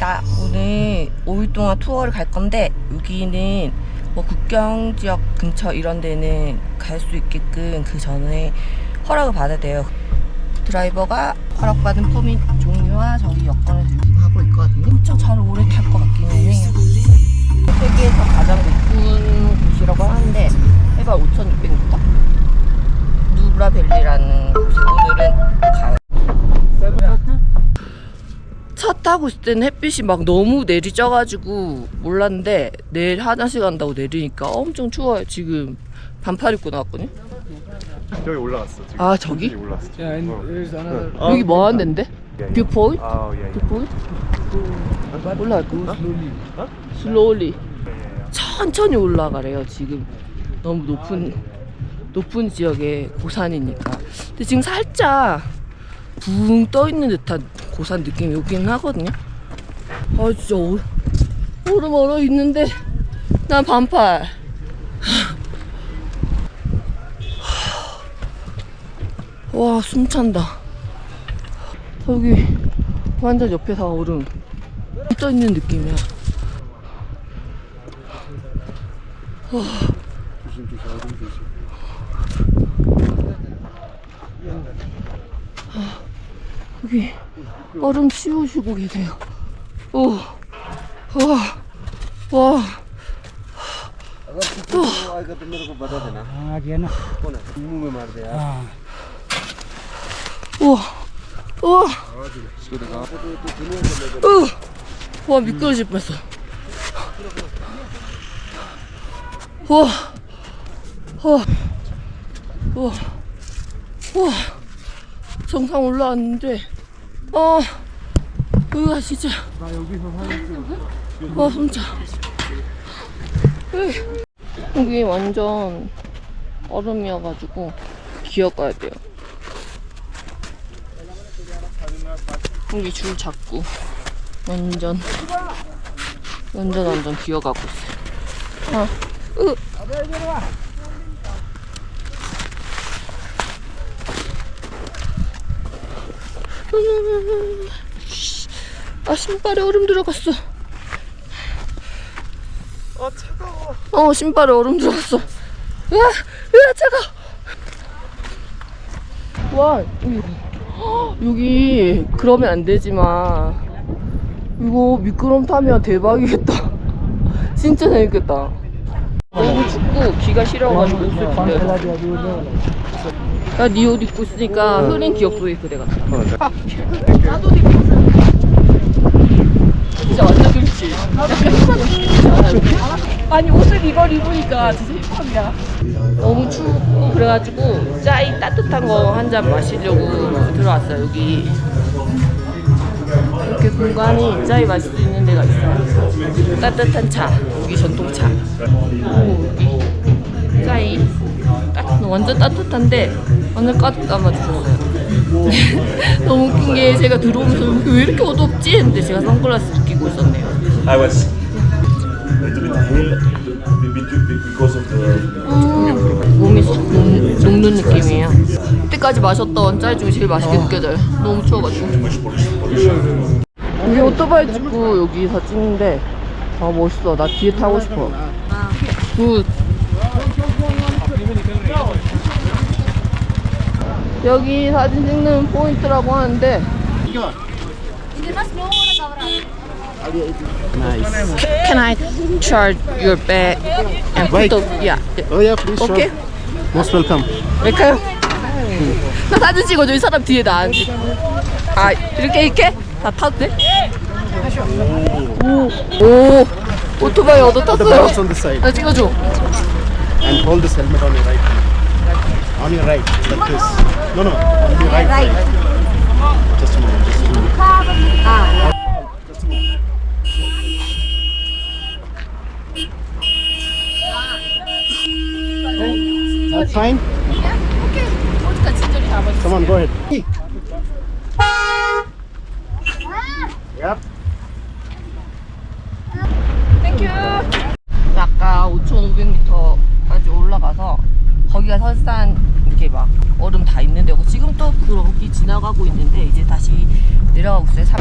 왔습니다. 오늘 5일 동안 투어를 갈 건데 여기는 뭐 국경 지역 근처 이런 데는 갈 수 있게끔 그 전에 허락을 받아야 돼요. 드라이버가 허락받은 퍼밋 종류와 여권을 들고 하고 있거든요. 엄청 차를 오래 탈 것 같기는 해요. 세계에서 가장 높은 곳이라고 하는데 해발 5,600m. 누브라밸리라는 곳에 오늘은 가요. 차 타고 있을 때는 햇빛이 막 너무 내리쪄가지고 몰랐는데 내일 화장실 간다고 내리니까 엄청 추워요. 지금 반팔 입고 나왔거든요. 저기 올라갔어 지금 아, 저기? 올라갔어 Yeah, and 어. there's another. 어. 여기 뭐 하는 데인데? 예, 예. 뷰포인트? 아 예, 예. 뷰포인트? 올라갈 건가? Slowly. 슬로울리 천천히 올라가래요 지금 너무 높은 높은 지역의 고산이니까 근데 지금 살짝 붕 떠 있는 듯한 고산 느낌이 오긴 하거든요. 아 진짜 오, 얼음 얼어 있는데 난 반팔. 와 숨찬다. 여기 완전 옆에 다 얼음. 떠 있는 느낌이야. 조심 여기 얼음 치우시고 계세요. 오, 와, 와, हाँ गया ना हाँ 우와, 우와, 으, 와 미끄러질 뻔했어. 우와, 우와, 우와, 우와, 정상 올라왔는데, 아, 여기가 진짜. 와 숨차 으이. 여기 완전 얼음이어가지고 기어가야 돼요 여기 줄 잡고 완전 완전 완전 기어가고 있어요 아, 으. 아 신발에 얼음 들어갔어. 아 차가워. 어 신발에 얼음 들어갔어. 으아 으아 차가 와 여기 그러면 안 되지만 이거 미끄럼 타면 대박이겠다. 진짜 재밌겠다. 너무 춥고 기가 싫어가지고 옷을 빌려서 나네 옷 입고 있으니까 흐린 기억 속의 그대 같아. 나도 입고 있어 진짜 완전 그렇지 아니 옷을 이걸 입으니까 진짜 힙합이야 너무 춥고 그래가지고 짜이 따뜻한 거 한 잔 마시려고 들어왔어요 여기. 이렇게 공간이 짜이 마실 수 있는 데가 있어요. 따뜻한 차 여기 전통차. 오 여기 짜이 따, 완전 따뜻한데 완전 가득 담아주셨어요 너무 웃긴 게 제가 들어오면서 여기 왜 이렇게 어둡지? 했는데 제가 선글라스를 끼고 있었네요 I was a little bit ill be- be- because of the 몸이 싹 녹- 녹는 느낌이에요. 그때까지 마셨던 짤 중에 제일 맛있게 느껴져요. 너무 추워가지고. 여기 오토바이 찍고 여기서 찍는데 아 멋있어. 나 뒤에 타고 싶어. 굿. 여기 사진 찍는 포인트라고 하는데 Can I charge your bag and put the yeah Oh yeah please okay Most welcome 웰컴 나 사진 찍어줘 이 사람 뒤에 나 앉지 아 이렇게 이렇게 다 타도 돼? 오, 오 오토바이 얻어 The 탔어요 on this side 나 찍어줘 and hold this helmet on your right on your right like this no no on your right right just a moment just a moment That's fine. 친절히 잡아줘 Come on, go ahead. Yep. 땡큐 아까 5,500m까지 올라가서 거기가 설산 이렇게 막 얼음 다 있는 데고 지금 또 그기 지나가고 있는데 이제 다시 내려가고 있어요. 삼-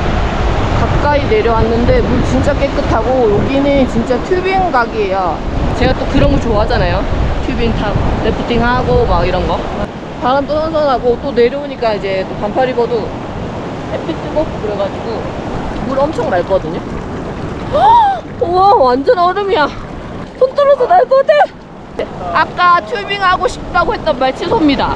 가까이 내려왔는데 물 진짜 깨끗하고 여기는 진짜 튜빙 각이에요. 제가 또 그런 거 좋아하잖아요. 튜빙 탑, 래프팅 하고 막 이런 거. 바람도 선선하고 또 내려오니까 이제 또 반팔 입어도 햇빛 뜨겁고 그래가지고 물 엄청 맑거든요. 헉! 우와 완전 얼음이야. 손 떨어서 날것 같아. 아까 튜빙 하고 싶다고 했던 말 취소입니다.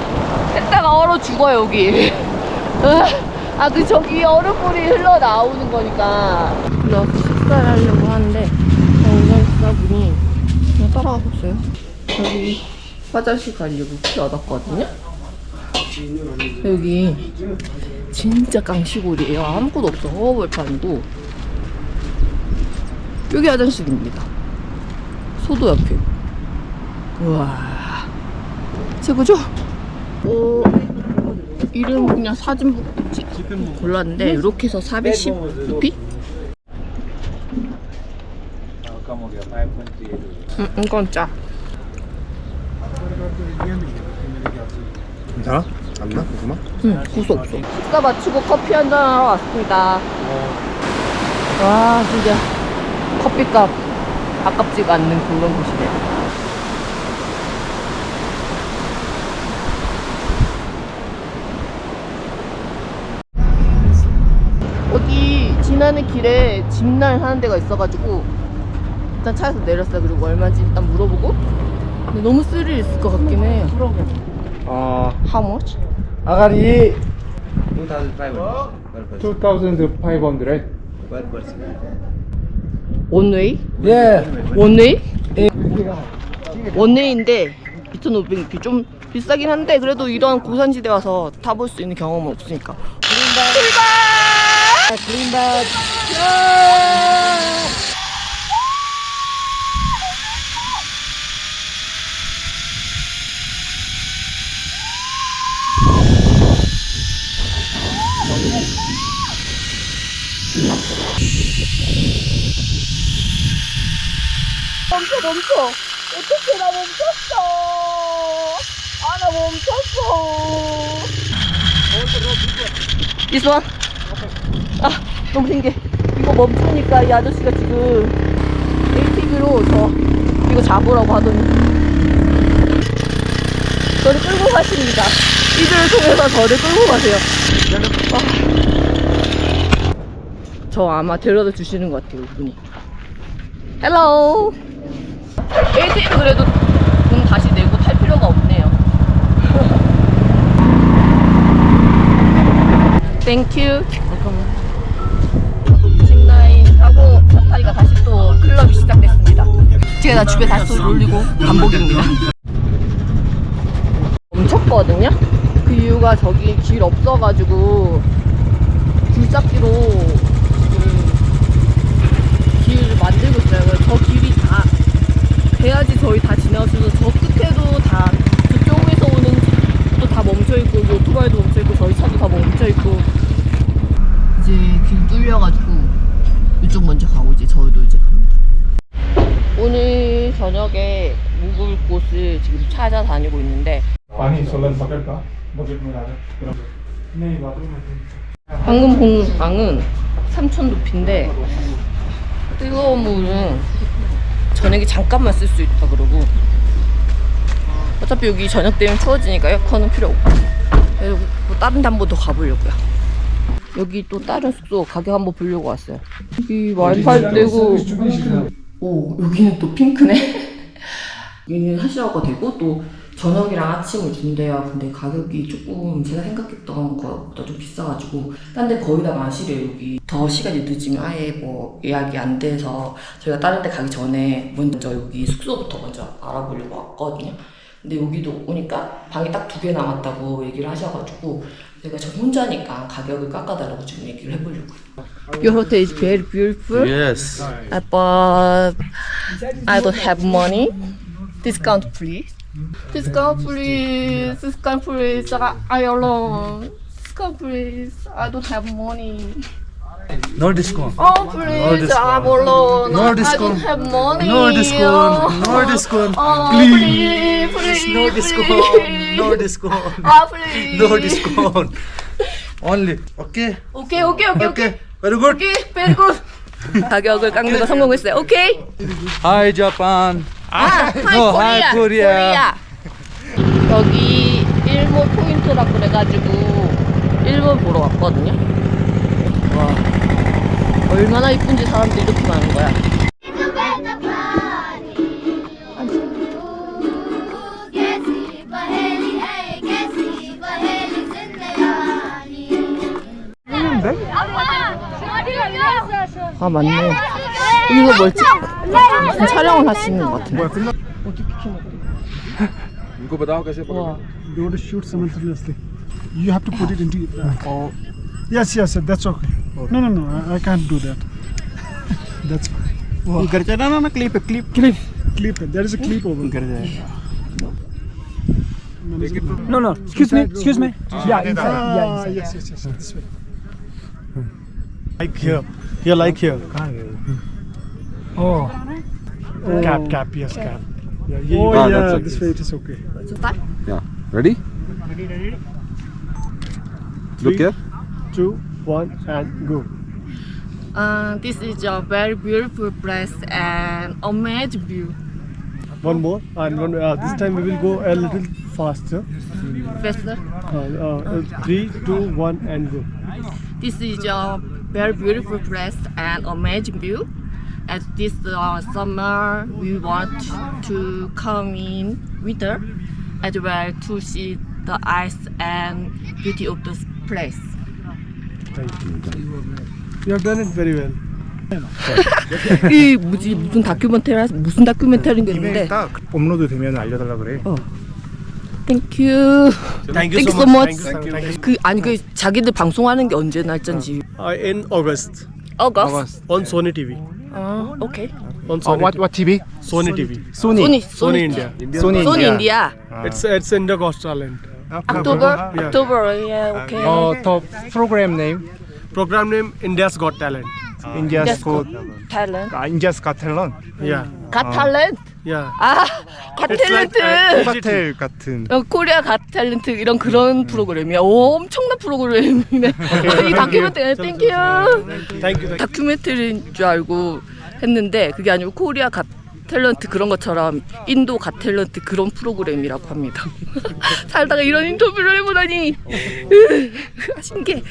했다가 얼어 죽어요 여기. 아 그 저기 얼음물이 흘러 나오는 거니까. 그래서 식사를 하려고 하는데 운전사분이 그냥 따라가고 있어요. 여기 화장실 가려고 키 얻었거든요. 여기 진짜 깡시골이에요. 아무것도 없어. 허허벌판이고. 여기 화장실입니다. 소도 옆에. 우와. 최고죠? 오, 이름 그냥 사진 골랐는데 이렇게 해서 410 루피? 응, 이건 짜. 괜찮아? 안 나? 고구마? 응, 구수 없어. 식사 마치고 커피 한잔 하러 왔습니다. 와, 진짜 커피값 아깝지가 않는 그런 곳이네 요. 어디 지나는 길에 집날 하는 데가 있어가지고 일단 차에서 내렸어요. 그리고 얼마인지 일단 물어보고. 근데 너무 스릴 있을 것 같긴 해요. Uh, How much? Agari 2500 per person. 2500 Per person. One way? Yeah. 원웨이? 원웨이인데 2,500이 좀 비싸긴 한데 그래도 이런 고산지대 와서 타볼 수 있는 경험은 없으니까 출발! 멈춰 멈춰. 어떻게 나 멈췄어? 아 나 멈췄어. This one? 아 너무 신기해 이거 멈추니까 이 아저씨가 지금 ATV로 저 이거 잡으라고 하더니 저를 끌고 가십니다 이들을 통해서 저를 끌고 가세요 아. 저 아마 데려다 주시는 것 같아요 이분이 헬로 ATV 그래도 돈 다시 내고 탈 필요가 없네요. 땡큐. 제가 다 집에 다시 또 올리고 반복입니다. 멈췄거든요. 그 이유가 저기 길 없어가지고 굴삭기로 지금 길을 만들고 있어요. 저 길이 다 돼야지 저희 다 지나가서 저 끝에도 다 저쪽에서 오는 차도 다 멈춰 있고 여기 오토바이도 멈춰 있고 저희 차도 다 멈춰 있고 이제 길 뚫려가지고 이쪽 먼저 가고 이제 저희도 이제. 오늘 저녁에 묵을 곳을 지금 찾아다니고 있는데 방금 본 방은 3천 높인데 뜨거운 물은 저녁에 잠깐만 쓸 수 있다 그러고 어차피 여기 저녁 되면 추워지니까 에어컨은 필요 없고 그래서 뭐 다른 담보도 가보려고요. 여기 또 다른 숙소 가격 한번 보려고 왔어요. 여기 와이파이 되고 오 여기는 또 핑크네 여기는 하시라고 되고 또 저녁이랑 아침을 준대요. 근데 가격이 조금 제가 생각했던 것보다 좀 비싸가지고 딴 데 거의 다 마시래요 여기. 더 시간이 늦으면 아예 뭐 예약이 안 돼서 저희가 다른 데 가기 전에 먼저 여기 숙소부터 먼저 알아보려고 왔거든요. 근데 여기도 오니까 방이 딱 두 개 남았다고 얘기를 하셔가지고 제가 저 혼자니까 가격을 깎아달라고 지금 얘기를 해보려고요. Your hotel is very beautiful. Yes. but I don't have money. Discount please. Discount please. Discount please. I, I alone. Discount please. I don't have money. No discount. Oh please, I'm alone. I discount. don't have money. No discount. No discount. Oh, Please. please, please, No please. discount. No discount. Ah, please. No discount. Only. Okay. 오케이, 오케이, 오케이, 오케이. Okay. Very good. 오케이, very good. 가격을 깎는 거 성공했어요. 오케이. Hi Japan. 아, 하이 No, 코리아. hi, Korea. 여기 일본 포인트라 그래가지고 일본 보러 왔거든요. 와, 얼마나 이쁜지 사람들이 이렇게 많은 거야. कैसी पहेली है कैसी पहेली जिंदगानी 아 맞네. 이거 뭘지? 무슨 촬영을 하시는 것 같은데. इनको बताओ कैसे 와, You want to shoot simultaneously. You have to put it into. Uh, Yes, yes, that's okay. No, no, no, I, I can't do that. That's fine. घर चला ना ना clip clip Clip. Clip. There is a clip over there. No, no. Excuse me. Excuse me. Yeah, inside. Yeah, Ah, inside. yes, yes, yes. This way. like here here like here Oh. Cap, cap, yes, cap. Yeah, yeah, oh, Ah, yeah, that's okay. this way it is okay. Yeah. Ready? Look here. Two, one, and go. uh, this is a very beautiful place and amazing view. One more, and one. Uh, this time we will go a little faster. Faster. Uh, uh, three, two, one, and go. This is a very beautiful place and amazing view. At this uh, summer, we want to come in winter as well to see the ice and beauty of this place. You have done it very well. 이 뭐지 무슨 다큐멘터리 무슨 다큐멘터리인데 딱 업로드 되면 알려달라 그래. 땡큐 thank 땡큐 so much 그 아니 그 자기들 방송하는 게 언제 날짜인지 Uh, in August 어거스트 on Sony TV. 어 오케이 On Sony. what what TV? Sony TV. 소니 Sony India. Sony. 소니 인디아 It's it's in the Coast Island. October October yeah 오케이 Uh, the program name Program name India's Got Talent. India's Got 탤런트 uh, India's Got Talent. Yeah, 갓 탤런트 yeah. 아 It's like, 갓탤런트 uh, 호텔 같은. 어, 코리아 갓 탤런트 이런 그런 프로그램이야 오, 엄청난 프로그램이네 이 다큐멘터리 땡큐 Thank you. Thank you. 다큐멘터리인 줄 알고 했는데 그게 아니고 코리아 갓 탤런트 그런 것처럼 인도 갓 탤런트 그런 프로그램이라고 합니다. 살다가 이런 인터뷰를 해보다니 으, 신기해.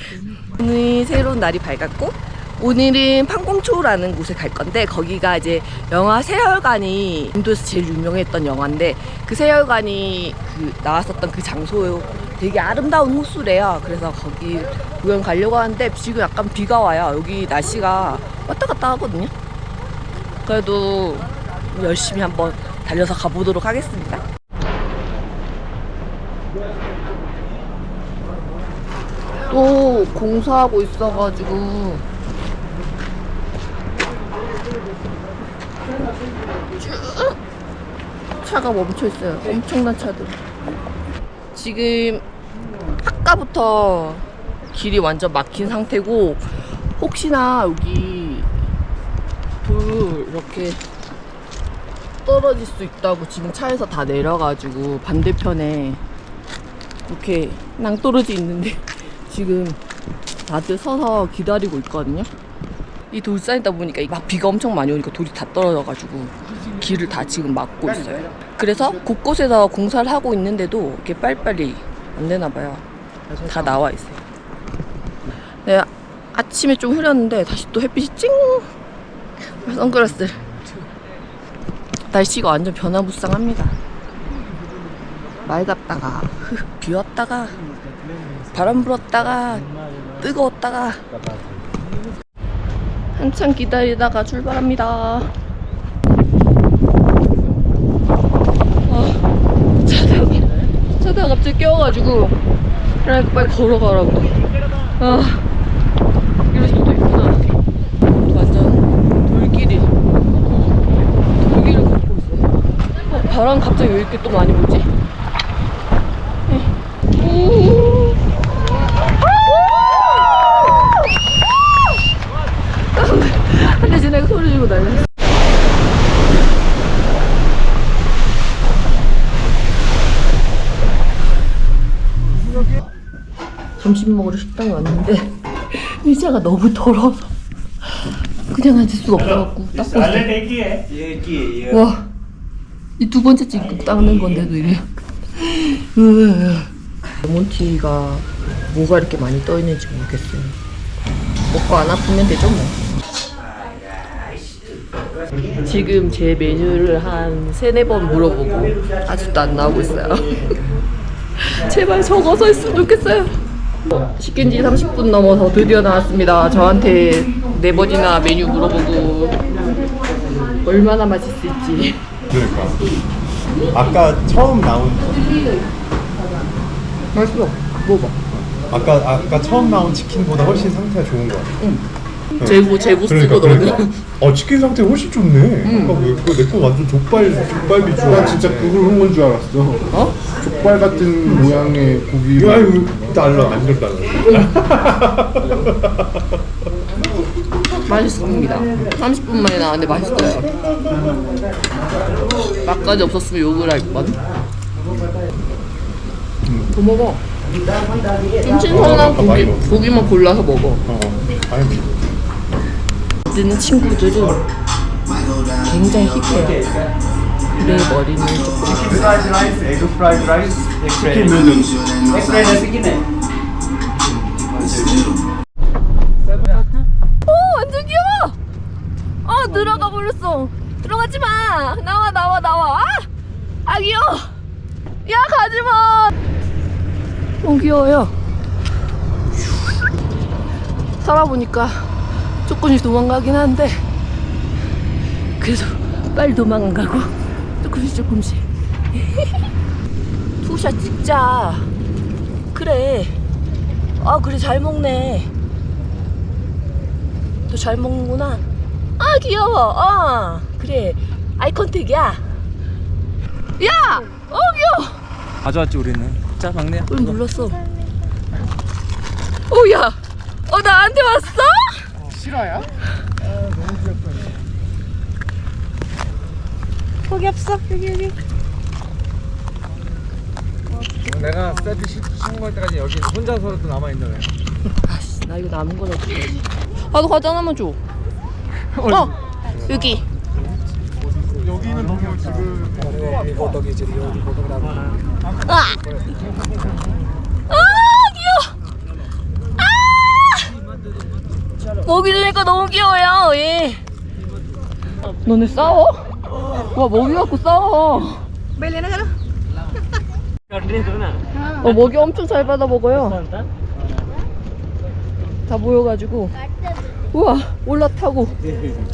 오늘 새로운 날이 밝았고 오늘은 판공초라는 곳에 갈 건데 거기가 이제 영화 세혈관이 인도에서 제일 유명했던 영화인데 그 세혈관이 그 나왔었던 그 장소 되게 아름다운 호수래요. 그래서 거기 구경 가려고 하는데 지금 약간 비가 와요. 여기 날씨가 왔다 갔다 하거든요. 그래도 열심히 한번 달려서 가보도록 하겠습니다. 또 공사하고 있어가지고 쭉 차가 멈춰 있어요. 엄청난 차들. 지금 아까부터 길이 완전 막힌 상태고 혹시나 여기 돌 이렇게 떨어질 수 있다고 지금 차에서 다 내려가지고 반대편에 이렇게 낭떠러지 있는데 지금 다들 서서 기다리고 있거든요. 이 돌산이다 보니까 막 비가 엄청 많이 오니까 돌이 다 떨어져가지고 길을 다 지금 막고 있어요. 그래서 곳곳에서 공사를 하고 있는데도 이렇게 빨리빨리 안 되나 봐요. 다 나와 있어요. 네, 아침에 좀 흐렸는데 다시 또 햇빛이 찡! 선글라스. 날씨가 완전 변화무쌍합니다. 맑았다가 비 왔다가 바람 불었다가 뜨거웠다가 한참 기다리다가 출발합니다. 아, 자다가 자다가 갑자기 깨워가지고 그러니까 빨리 걸어가라고. 아 이럴 수도 있구나. 완전 돌길이 돌길을 걷고 있어. 어, 바람 갑자기 왜 이렇게 또 많이 불지? 오. 근데 쟤네가 소리 지르고 난리 점심 먹으러 식당에 왔는데 의자가 너무 더러워서 그냥 앉을 수가 없어갖고 닦고 있어요. 와, 이 두 번째 지금 닦는 건데도 이래요. 으. 레몬티가 뭐가 이렇게 많이 떠 있는지 모르겠어요. 먹고 안 아프면 되죠 뭐. 지금 제 메뉴를 한 세네 번 물어보고 아직도 안 나오고 있어요. 제발 적어서 했으면 좋겠어요. 어, 시킨 지 30분 넘어서 드디어 나왔습니다. 저한테 네 번이나 메뉴 물어보고 얼마나 맛있을지. 그러니까 아까 처음 나온 맛있어. 먹어봐. 아까 아까 처음 나온 치킨보다 훨씬 상태가 좋은 것 같아. 재고 재고 그러니까 쓰거든. 그러니까 어 치킨 상태 훨씬 좋네. 아까 왜내거 완전 족발 족발비 줄나 진짜 그걸 한건줄 알았어. 어? 족발 같은 모양의 고기. 야 이거 달라 완전 달라. 맛있습니다. 30분 만에 나왔는데 맛있어요. 맛까지 없었으면 욕을 할 뻔. 더 먹어. 좀 신선한 고기, 고기만 골라서 먹어. 어. 아니 듣는 친구들은 굉장히 힙해요. 그래 머리는 조금 오 귀여워요. 살아보니까 조금씩 도망가긴 한데 그래도 빨리 도망 안 가고 조금씩 조금씩. 투샷 찍자. 그래. 아 그래. 잘 먹네. 너 잘 먹는구나. 아 귀여워. 어. 그래. 아이 컨택이야. 야! 어 귀여워. 가져왔지 우리는. 자 막내야. 왜 눌렀어 오야 어 나한테 왔어? 싫어요? 거기 없어 여기 여기 내가 세트 신고할 때까지 여기 혼자서라도 남아있는 애. 아씨 나 이거 남은 건 어떡하지 아너 과자 하나만 줘 어! 여기 여기는 너무 지금 아! 아 귀여워 아! 먹이 주니까 너무 귀여워요. 얘 너네 싸워? 와 먹이 갖고 싸워. 어 먹이 엄청 잘 받아 먹어요. 다 모여가지고. 우와 올라타고.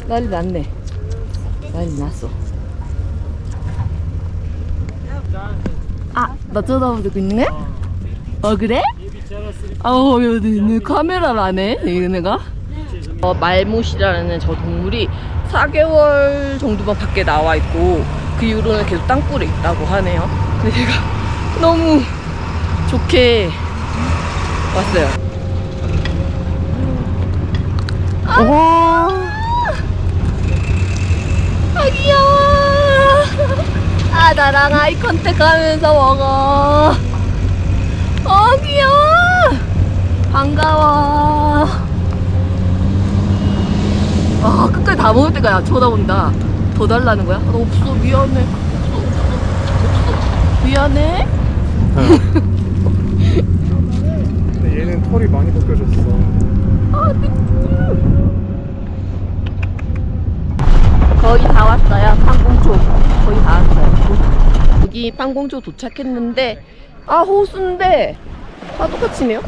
난리 났네. 난리 났어. 아, 나 쳐다보고 있네? 어, 그래? 아우, 여기 카메라를 안 해, 얘네가? 어, 말못이라는 저 동물이 4개월 정도만 밖에 나와 있고, 그 이후로는 계속 땅굴에 있다고 하네요. 근데 제가 너무 좋게 왔어요. 아, 아 귀여워. 아 나랑 아이 컨택 하면서 먹어 어 귀여워 끝까지 다 먹을 때까지 쳐다본다 더 달라는 거야? 아, 없어. 미안해. 없어. 없어 없어 미안해. 근데 얘는 털이 많이 벗겨졌어. 아 거의 다 왔어요. 판공초. 거의 다 왔어요. 여기 판공초 도착했는데 아 호수인데. 파도가 치네요?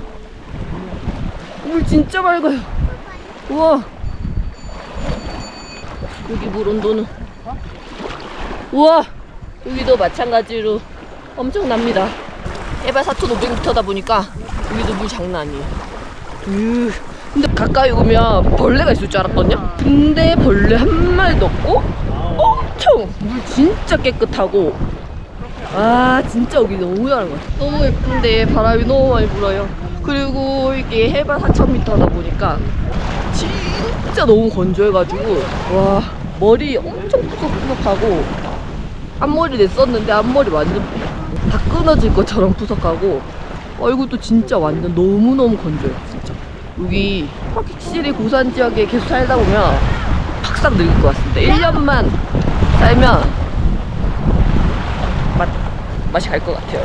물 진짜 맑아요. 우와 여기 물 온도는 우와 여기도 마찬가지로 엄청납니다 해발 4,500m다 보니까 여기도 물 장난 아니에요 으, 근데 가까이 오면 벌레가 있을 줄 알았거든요. 근데 벌레 한 마리도 없고 엄청 물 진짜 깨끗하고 아 진짜 여기 너무 잘한 것 같아. 너무 예쁜데 바람이 너무 많이 불어요. 그리고 이게 해발 4,000m다 보니까 진짜 너무 건조해가지고 와 머리 엄청 푸석푸석하고 앞머리 냈었는데 앞머리 완전 다 끊어질 것처럼 푸석하고 얼굴도 진짜 완전 너무너무 건조해요 진짜 여기 확실히 고산 지역에 계속 살다 보면 팍싹 늙을 것 같습니다. 1년만 살면 맛, 맛이 갈 것 같아요.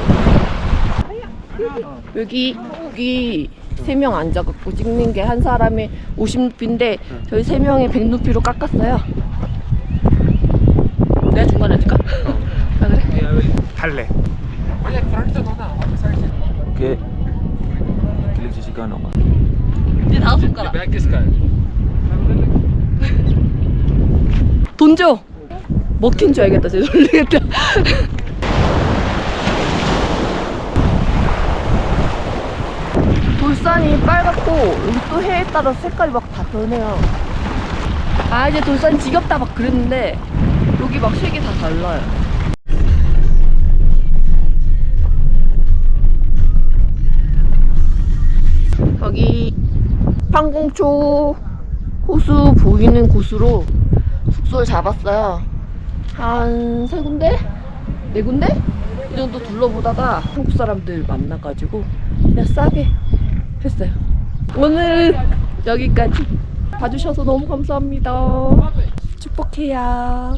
여기 여기 세 명 앉아갖고 찍는 게 한 사람에 50루피인데 저희 세 명에 100루피로 깎았어요. 내가 중간에 앉을까? 아 그래? 탈래. Okay. Klik sisi kanan. 이제 다섯 손가락. 돈 줘! 먹힌 줄 알겠다. 쟤 놀리겠다. 돌산이 빨갛고 여기 또 해에 따라 색깔이 막 다 변해요. 아 이제 돌산 지겹다 막 그랬는데 여기 막 색이 다 달라요. 여기 판공초 호수 보이는 곳으로 숙소를 잡았어요. 한 세 군데? 네 군데? 이 정도 둘러보다가 한국 사람들 만나가지고 그냥 싸게 했어요. 오늘 여기까지 봐주셔서 너무 감사합니다. 축복해요.